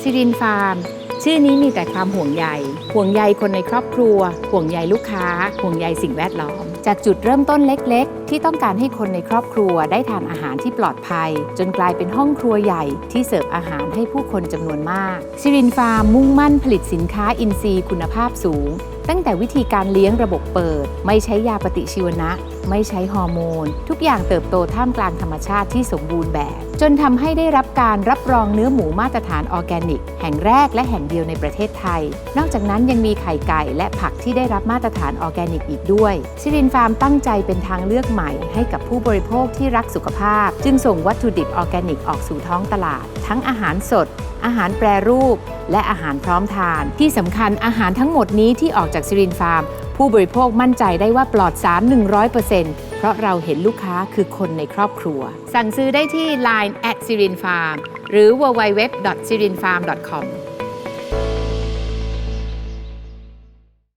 ซิรินฟาร์ม ชื่อนี้มีแต่ความห่วงใย ห่วงใยคนในครอบครัว ห่วงใยลูกค้า ห่วงใยสิ่งแวดล้อม จากจุดเริ่มต้นเล็กๆ ที่ต้องการให้คนในครอบครัวได้ทานอาหารที่ปลอดภัย จนกลายเป็นห้องครัวใหญ่ที่เสิร์ฟอาหารให้ผู้คนจำนวนมากซิรินฟาร์มมุ่งมั่นผลิตสินค้าอินทรีย์คุณภาพสูงตั้งแต่วิธีการเลี้ยงระบบเปิด ไม่ใช้ยาปฏิชีวนะ ไม่ใช้ฮอร์โมน ทุกอย่างเติบโตท่ามกลางธรรมชาติที่สมบูรณ์แบบ จนทำให้ได้รับการรับรองเนื้อหมูมาตรฐานออร์แกนิก แห่งแรกและแห่งเดียวในประเทศไทย นอกจากนั้นยังมีไข่ไก่และผักที่ได้รับมาตรฐานออร์แกนิกอีกด้วยซิรินฟาร์มตั้งใจเป็นทางเลือกใหม่ให้กับผู้บริโภคที่รักสุขภาพ จึงส่งวัตถุดิบออร์แกนิกออกสู่ท้องตลาด ทั้งอาหารสด อาหารแปรรูป และอาหารพร้อมทาน ที่สำคัญอาหารทั้งหมดนี้ที่ออกจากซิรินฟาร์ม ผู้บริโภคมั่นใจได้ว่าปลอดสาร 100%เพราะเราเห็นลูกค้าคือคนในครอบครัว สั่งซื้อได้ที่ Line at s i r i n f a r m หรือ www.sirinfarm.com